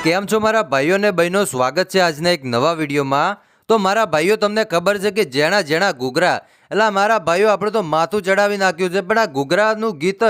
કેમ છો મારા ભાઈઓ અને બહેનો? સ્વાગત છે આજના એક નવા વિડીયોમાં. તો મારા ભાઈઓ, તમને ખબર છે કે જેણા જેણા ઘૂઘરા એટલે મારા ભાઈઓ આપણે તો માથું ચડાવી નાખ્યું છે, પણ આ ઘૂઘરાનું ગીત,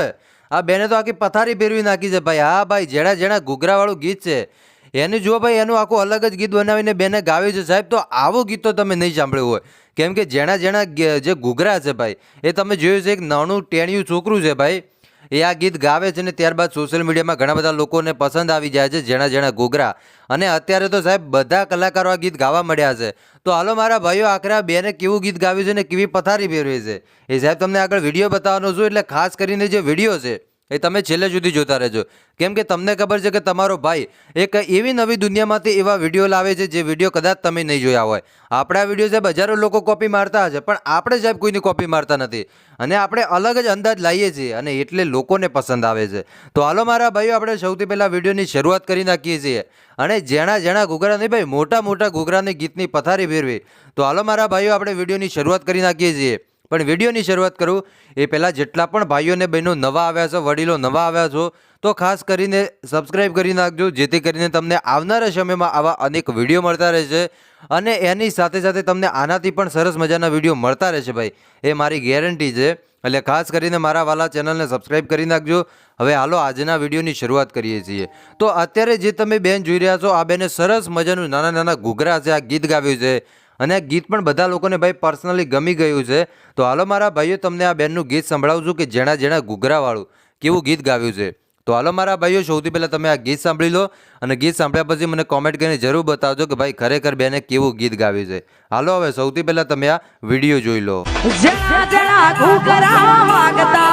આ બેને તો આખી પથારી ફેરવી નાખી છે ભાઈ. હા ભાઈ, જેણા જેણા ઘૂઘરાવાળું ગીત છે. એનું જુઓ ભાઈ, એનું આખું અલગ જ ગીત બનાવીને બેને ગાવ્યું છે. સાહેબ, તો આવું ગીત તો તમે નહીં સાંભળ્યું હોય. કેમ કે જેણા જેણા જે ઘૂઘરા છે ભાઈ, એ તમે જોયું છે, એક નાનું ટેણિયું છોકરું છે ભાઈ એ આ ગીત ગાવે છે ને ત્યારબાદ સોશિયલ મીડિયામાં ઘણા બધા લોકોને પસંદ આવી જાય છે જેણા જેણા ઘોઘરા. અને અત્યારે તો સાહેબ બધા કલાકારો આ ગીત ગાવા મળ્યા છે. તો હાલો મારા ભાઈઓ, આખરે આ બેને કેવું ગીત ગાવ્યું છે ને કેવી પથારી ફેરવી છે? એ સાહેબ, તમને આગળ વીડિયો બતાવવાનો છું, એટલે ખાસ કરીને જે વીડિયો છે એ તમે છેલ્લે સુધી જોતા રહેજો. કેમ કે તમને ખબર છે કે તમારો ભાઈ એક એવી નવી દુનિયામાંથી એવા વીડિયો લાવે છે જે વીડિયો કદાચ તમે નહીં જોયા હોય. આપણા વીડિયો સાહેબ હજારો લોકો કોપી મારતા હશે, પણ આપણે સાહેબ કોઈની કોપી મારતા નથી. અને આપણે અલગ જ અંદાજ લાવીએ છીએ અને એટલે લોકોને પસંદ આવે છે. તો હાલો મારા ભાઈઓ, આપણે સૌથી પહેલાં વિડીયોની શરૂઆત કરી નાખીએ છીએ. અને જેણા જેણા ઘૂઘરા નહીં ભાઈ, મોટા મોટા ઘૂઘરાની ગીતની પથારી ફેરવી. તો હાલો મારા ભાઈઓ, આપણે વિડીયોની શરૂઆત કરી નાખીએ છીએ. પણ વિડીયોની શરૂઆત કરું, એ પહેલાં જેટલા પણ ભાઈઓ અને બહેનો નવા આવ્યા છો, વડીલો નવા આવ્યા છો, તો ખાસ કરીને સબસ્ક્રાઈબ કરી નાખજો, જેથી કરીને તમને આવનારા સમયમાં આવા અનેક વીડિયો મળતા રહેશે અને એની સાથે સાથે તમને આનાથી પણ સરસ મજાના વીડિયો મળતા રહેશે ભાઈ. એ મારી ગેરંટી છે. એટલે ખાસ કરીને મારા વાલા ચેનલને સબસ્ક્રાઇબ કરી નાખજો. હવે હાલો આજના વિડીયોની શરૂઆત કરીએ છીએ. તો અત્યારે જે તમે બેન જોઈ રહ્યા છો, આ બેને સરસ મજાનું નાના નાના ઘૂઘરા છે, આ ગીત ગાવ્યું છે. અને આ ગીત પણ બધા લોકોને ભાઈ પર્સનલી ગમી ગયું છે. તો હાલો મારા ભાઈઓ, તમને આ બેનનું ગીત સંભળાવું છું કે જેણા જેણા ઘૂઘરાવાળું, કેવું ગીત ગાવ્યું છે. તો હાલો મારા ભાઈઓ, સૌથી પહેલાં તમે આ ગીત સાંભળી લો અને ગીત સાંભળ્યા પછી મને કોમેન્ટ કરીને જરૂર બતાવજો કે ભાઈ ખરેખર બેને કેવું ગીત ગાવ્યું છે. હાલો હવે સૌથી પહેલાં તમે આ વીડિયો જોઈ લો. માંગતા